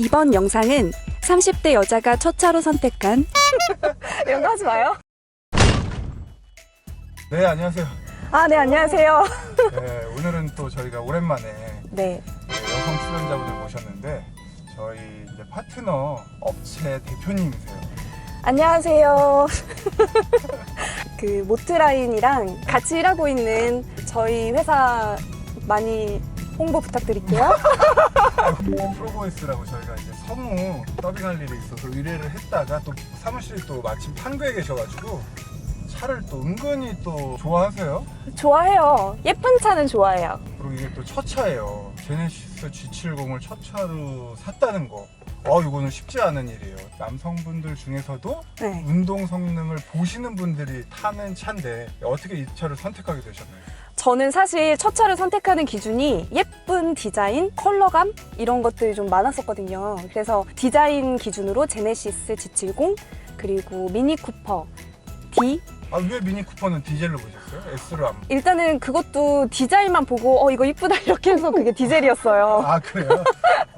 이번 영상은 30대 여자가 첫 차로 선택한 이런 거 하지 마요. 네 안녕하세요. 아, 네, 안녕하세요. 네, 오늘은 또 저희가 오랜만에 네. 네, 여성 출연자분을 모셨는데 저희 이제 파트너 업체 대표님이세요. 안녕하세요. 그 모트라인이랑 같이 일하고 있는 저희 회사 많이 홍보 부탁드릴게요. 프로보이스라고 저희가 이제 성우 더빙할 일이 있어서 의뢰를 했다가 또 사무실이 또 마침 판교에 계셔가지고 차를 또 은근히 또 좋아하세요. 좋아해요. 예쁜 차는 좋아해요. 그리고 이게 또 첫 차예요. 제네시스 G70을 첫 차로 샀다는 거. 어, 이거는 쉽지 않은 일이에요. 남성분들 중에서도 네. 운동 성능을 보시는 분들이 타는 차인데 어떻게 이 차를 선택하게 되셨나요? 저는 사실 첫 차를 선택하는 기준이 예쁜 디자인, 컬러감 이런 것들이 좀 많았었거든요. 그래서 디자인 기준으로 제네시스 G70 그리고 미니 쿠퍼 D 아, 왜 미니 쿠퍼는 디젤로 보셨어요? S로 안. 일단은 그것도 디자인만 보고 어 이거 이쁘다 이렇게 해서 그게 디젤이었어요. 아, 그래요?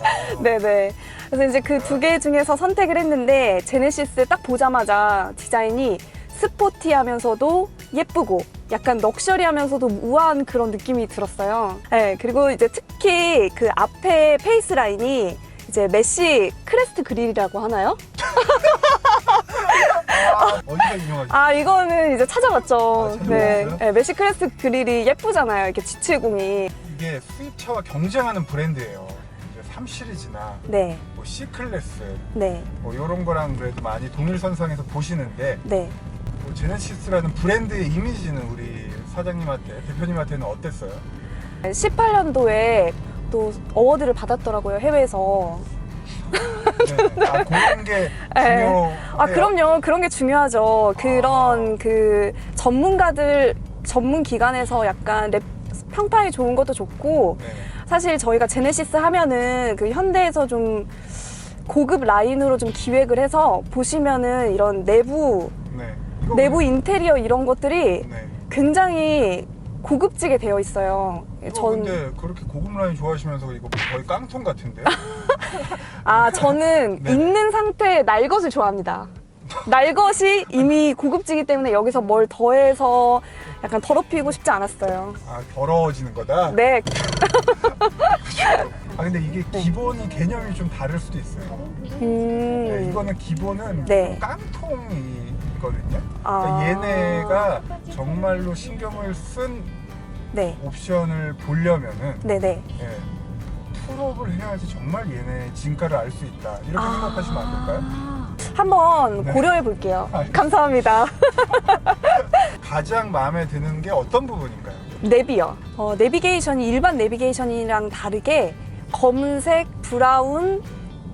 아, 네네. 그래서 이제 그 두 개 중에서 선택을 했는데 제네시스 딱 보자마자 디자인이 스포티하면서도 예쁘고 약간 럭셔리하면서도 우아한 그런 느낌이 들었어요. 네, 그리고 이제 특히 그 앞에 페이스 라인이 이제 메시 크레스트 그릴이라고 하나요? 아, 유명하죠? 아 이거는 이제 찾아봤죠. 아, 찾아봤어요? 네, 네, 메시 크레스트 그릴이 예쁘잖아요. 이렇게 G70이. 이게 수입차와 경쟁하는 브랜드예요. 이제 3 시리즈나 네, 뭐 C 클래스 네, 뭐 이런 거랑 그래도 많이 동일선상에서 보시는데 네. 뭐 제네시스라는 브랜드의 이미지는 우리 사장님한테 대표님한테는 어땠어요? 18년도에 또 어워드를 받았더라고요 해외에서. 네. 아, 그런 게 네. 중요해요. 아 그럼요 그런 게 중요하죠. 그런 아. 그 전문가들 전문 기관에서 약간 랩 평판이 좋은 것도 좋고 네. 사실 저희가 제네시스 하면은 그 현대에서 좀 고급 라인으로 좀 기획을 해서 보시면은 이런 내부 네. 내부 그- 인테리어 이런 것들이 네. 굉장히 고급지게 되어 있어요. 이거 전 근데 그렇게 고급 라인 좋아하시면서 이거 거의 깡통 같은데? 아, 저는 네. 있는 상태의 날 것을 좋아합니다. 날 것이 이미 고급지기 때문에 여기서 뭘 더해서 약간 더럽히고 싶지 않았어요. 아 더러워지는 거다? 네, 아 근데 이게 기본이 개념이 좀 다를 수도 있어요. 음, 네, 이거는 기본은 네. 깡통이거든요. 아. 그러니까 얘네가 정말로 신경을 쓴 네, 옵션을 보려면은 네, 네. 예, 풀업을 해야지 정말 얘네 진가를 알 수 있다. 이렇게 생각하시면 안 될까요? 한번 네. 고려해 볼게요. 알겠습니다. 감사합니다. 가장 마음에 드는 게 어떤 부분인가요? 내비요. 어, 내비게이션이 일반 내비게이션이랑 다르게 검은색, 브라운,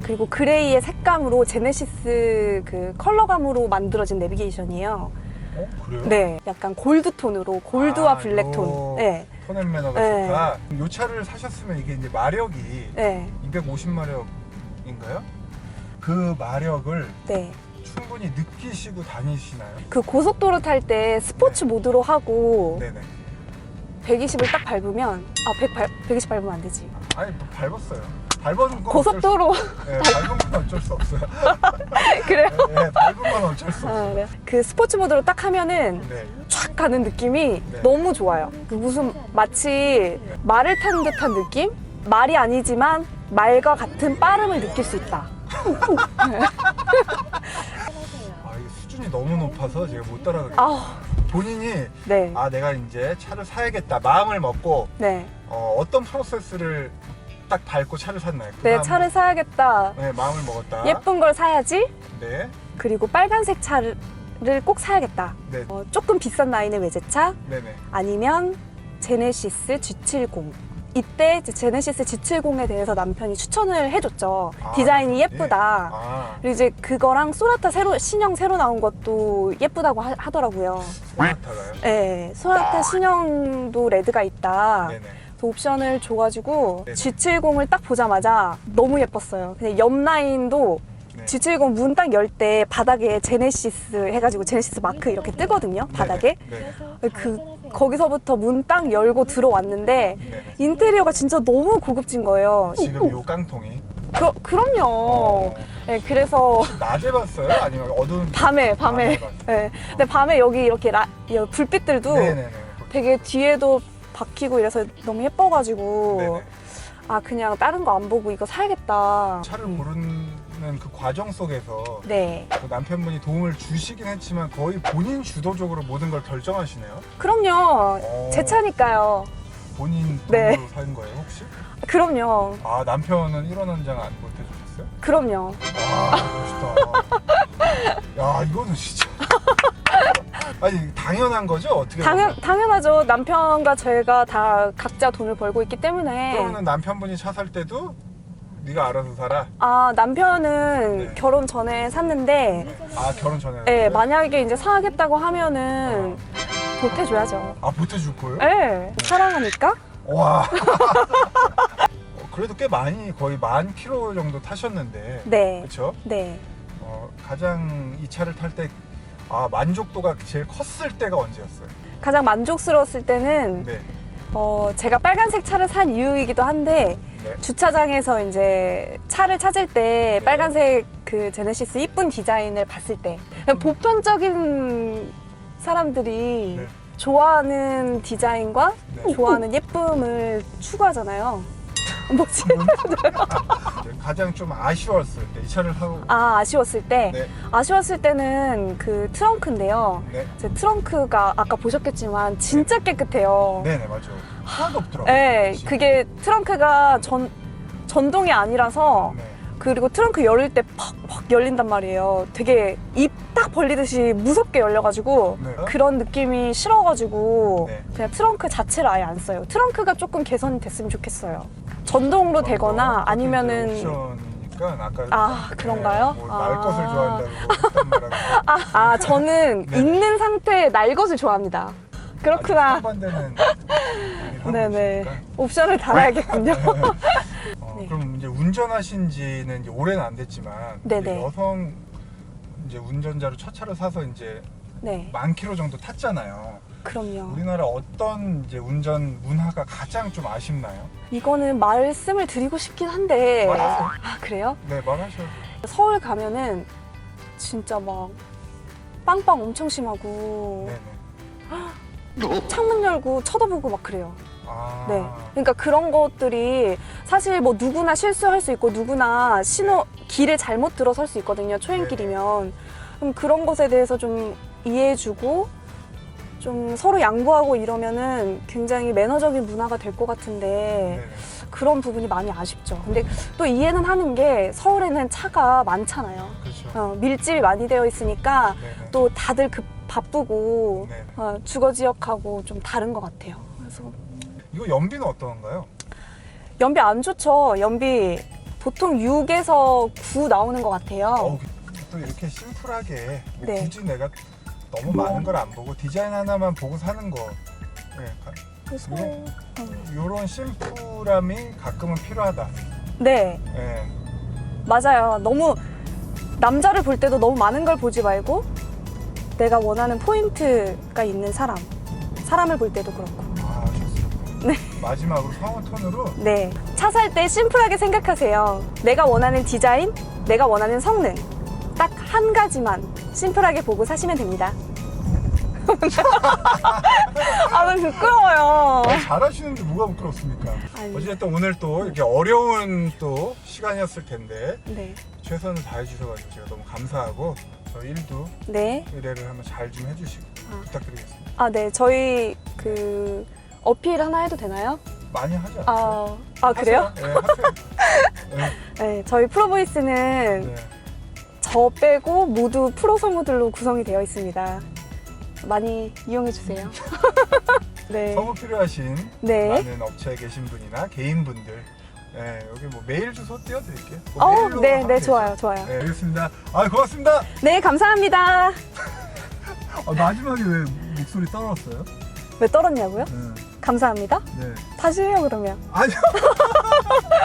그리고 그레이의 색감으로 제네시스 그 컬러감으로 만들어진 내비게이션이에요. 어 그래요? 네, 약간 골드 톤으로 골드와 아, 블랙 요 톤. 네, 톤앤 매너가 네. 좋다. 이 차를 사셨으면 이게 이제 마력이 네, 250마력인가요? 그 마력을 네. 충분히 느끼시고 다니시나요? 그 고속도로 탈 때 스포츠 모드로 하고 네네. 120을 딱 밟으면 아 100, 발, 120 밟으면 안 되지. 아니 뭐 밟았어요. 밟은 건 고속도로 어쩔 수, 네, 밟은 건 어쩔 수 없어요. 그래요? 네, 밟은 건 어쩔 수 아, 없어요. 네. 그 스포츠 모드로 딱 하면은 네. 촥 가는 느낌이 네. 너무 좋아요. 그 무슨 마치 말을 타는 듯한 느낌? 말이 아니지만 말과 같은 빠름을 느낄 수 있다. 아 이게 수준이 너무 높아서 제가 못 따라가겠어요. 아, 본인이 네, 아 내가 이제 차를 사야겠다 마음을 먹고 네, 어, 어떤 프로세스를 딱 밟고 차를 샀나요? 그내 다음- 차를 사야겠다. 네 마음을 먹었다. 예쁜 걸 사야지. 네. 그리고 빨간색 차를 꼭 사야겠다. 네. 어, 조금 비싼 라인의 외제차 네네. 아니면 제네시스 G70. 이때 이제 제네시스 G70에 대해서 남편이 추천을 해줬죠. 아, 디자인이 예. 예쁘다. 아 그리고 이제 그거랑 소나타 새로 신형 새로 나온 것도 예쁘다고 하, 하더라고요. 소나타가요? 네, 소나타 신형도 레드가 있다. 네네. 그 옵션을 줘가지고 네네. G70을 딱 보자마자 너무 예뻤어요. 근데 옆 라인도 네. G70 문 딱 열 때 바닥에 제네시스 해가지고 제네시스 마크 이렇게 뜨거든요. 바닥에. 네네. 그 거기서부터 문 딱 열고 들어왔는데 네네. 인테리어가 진짜 너무 고급진 거예요. 지금 요 깡통이 그, 그럼요. 어, 네, 그래서 낮에 봤어요? 아니면 어두운 밤에, 밤에. 봤어요? 네. 근데 밤에 여기 이렇게 라, 이 불빛들도 네네네. 되게 뒤에도 박히고 이래서 너무 예뻐가지고 네네. 아 그냥 다른 거 안 보고 이거 사야겠다. 차를 고 르는 그 과정 속에서 네, 그 남편분이 도움을 주시긴 했지만 거의 본인 주도적으로 모든 걸 결정하시네요. 그럼요. 어, 제 차니까요. 본인 네. 돈으로 산 거예요 혹시? 그럼요. 아 남편은 1원 한 장안 보태주셨어요? 그럼요. 아 멋있다. 야 이거는 진짜. 아니 당연한 거죠 어떻게? 당연 보면? 당연하죠. 남편과 저희가 다 각자 돈을 벌고 있기 때문에 그러면 남편분이 차 살 때도 네가 알아서 살아. 아 남편은 네. 결혼 전에 샀는데 아 결혼 전에. 네, 만약에 이제 사겠다고 하면은 보태줘야죠. 아 보태줄 거예요? 네, 사랑하니까. 와. 어, 그래도 꽤 많이 거의 만 킬로 정도 타셨는데. 네, 그렇죠? 네. 어, 가장 이 차를 탈 때 아, 만족도가 제일 컸을 때가 언제였어요? 가장 만족스러웠을 때는 네. 어, 제가 빨간색 차를 산 이유이기도 한데 네. 주차장에서 이제 차를 찾을 때 네. 빨간색 그 제네시스 이쁜 디자인을 봤을 때 그냥 보편적인 사람들이 네. 좋아하는 디자인과 네. 좋아하는 예쁨을 추구하잖아요. 뭐지? 가장 좀 아쉬웠을 때 이 차를 하고 아 아쉬웠을 때 네. 아쉬웠을 때는 그 트렁크인데요. 네. 제 트렁크가 아까 보셨겠지만 진짜 깨끗해요. 네네 맞아. 하나도 없더라고요. 네? 그게 트렁크가 전 전동이 아니라서 네. 그리고 트렁크 열릴 때 팍팍 열린단 말이에요. 되게 입 딱 벌리듯이 무섭게 열려가지고 네. 그런 느낌이 싫어가지고 네. 그냥 트렁크 자체를 아예 안 써요. 트렁크가 조금 개선이 됐으면 좋겠어요. 전동으로 되거나 어, 아니면은 옵션이니까 아까 아, 그런가요? 네, 뭐날 아. 것을 좋아한다고 했단 말하고 아, 아 저는 네. 있는 상태에 날 것을 좋아합니다. 그렇구나. 반대는 네네. 옵션을 달아야겠군요. 어, 네. 그럼 이제 운전하신 지는 이제 오래는 안 됐지만 네네. 이제 여성 이제 운전자로 첫 차를 사서 이제 네, 만 킬로 정도 탔잖아요. 그럼요. 우리나라 어떤 이제 운전 문화가 가장 좀 아쉽나요? 이거는 말씀을 드리고 싶긴 한데. 말하세요. 아, 그래요? 네, 말하셔도. 서울 가면은 진짜 막 빵빵 엄청 심하고 네네. 창문 열고 쳐다보고 막 그래요. 아. 네. 그러니까 그런 것들이 사실 뭐 누구나 실수할 수 있고 누구나 신호 길을 잘못 들어설 수 있거든요. 초행길이면. 그럼 그런 것에 대해서 좀 이해해주고 좀 서로 양보하고 이러면은 굉장히 매너적인 문화가 될 것 같은데 네네. 그런 부분이 많이 아쉽죠. 근데 또 이해는 하는 게 서울에는 차가 많잖아요. 그렇죠. 어, 밀집이 많이 되어 있으니까 네네. 또 다들 급 바쁘고 네네. 어, 주거 지역하고 좀 다른 것 같아요. 그래서 이거 연비는 어떤가요? 연비 안 좋죠. 연비 보통 6에서 9 나오는 것 같아요. 어우, 또 이렇게 심플하게 뭐 네. 굳이 내가 너무 많은 걸 안 보고 디자인 하나만 보고 사는 거. 네, 그래서 네. 음. 이런 심플함이 가끔은 필요하다. 네 네. 맞아요. 너무 남자를 볼 때도 너무 많은 걸 보지 말고 내가 원하는 포인트가 있는 사람 사람을 볼 때도 그렇고. 네. 마지막으로 성우 톤으로 네. 차 살 때 심플하게 생각하세요. 내가 원하는 디자인, 내가 원하는 성능. 딱 한 가지만 심플하게 보고 사시면 됩니다. 아, 너무 부끄러워요. 아, 잘하시는데 뭐가 부끄럽습니까? 아니. 어쨌든 오늘 또 이렇게 어려운 또 시간이었을 텐데 네. 최선을 다해 주셔가지고 제가 너무 감사하고 저 일도 네. 의뢰를 한번 잘 좀 해주시고 아. 부탁드리겠습니다. 아, 네. 저희 그 어필 하나 해도 되나요? 많이 하죠. 아, 아 그래요? 네, 하세요. 네, 네. 저희 프로보이스는 네. 저 빼고 모두 프로 성우들로 구성이 되어 있습니다. 많이 이용해 주세요. 네. 성우 필요하신 네. 많은 업체에 계신 분이나 개인분들 네, 여기 뭐 메일 주소 띄워드릴게요. 뭐 어, 메일로 네, 하면 네, 되죠. 좋아요, 좋아요. 네, 알겠습니다. 아, 고맙습니다. 네, 감사합니다. 아, 마지막에 왜 목소리 떨었어요? 왜 떨었냐고요? 네. 감사합니다. 네. 다시 해요, 그러면. 아니요.